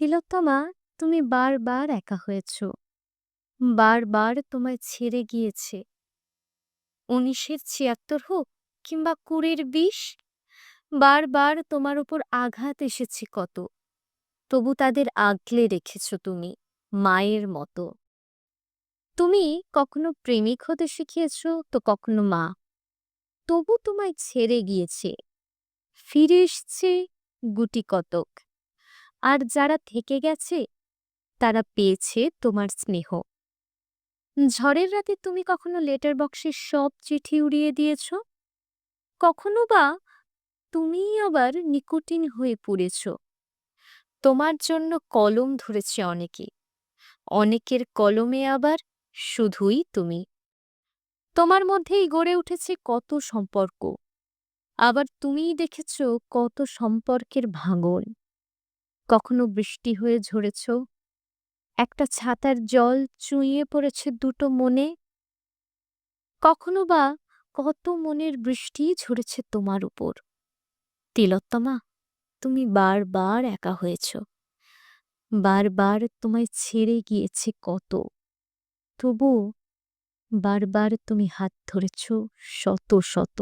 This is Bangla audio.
তিলোত্তমা, তুমি বারবার একা হয়েছ। বারবার তোমায় ছেড়ে গিয়েছে। উনিশের ছিয়াত্তর হোক কিংবা কুড়ির বিষ বারবার তোমার উপর আঘাত এসেছে কত। তবু তাদের আগলে রেখেছ তুমি, মায়ের মতো। তুমি কখনো প্রেমিক হতে শিখিয়েছ, তো কখনো মা। তবু তোমায় ছেড়ে গিয়েছে। ফিরে এসছে গুটি কতক। আর যারা থেকে গেছে, তারা পেয়েছে তোমার স্নেহ। ঝড়ের রাতে তুমি কখনো লেটার বক্সের সব চিঠি উড়িয়ে দিয়েছ? কখনো বা তুমিই আবার নিকোটিন হয়ে পড়েছ? তোমার জন্য কলম ধরেছে অনেকে। অনেকের কলমে আবার শুধুই তুমি। তোমার মধ্যেই গড়ে উঠেছে কত সম্পর্ক। আবার তুমিই দেখেছ কত সম্পর্কের ভাঙন। কখনো বৃষ্টি হয়ে ঝরেছ? একটা ছাতার জল চুইয়ে পড়েছে দুটো মনে। কখনো বা কত মনের বৃষ্টি ঝরেছে তোমার উপর? তিলোত্তমা, তুমি বারবার একা হয়েছ। বারবার তোমায় ছেড়ে গিয়েছে কত? তবু বারবার তুমি হাত ধরেছ শত শত।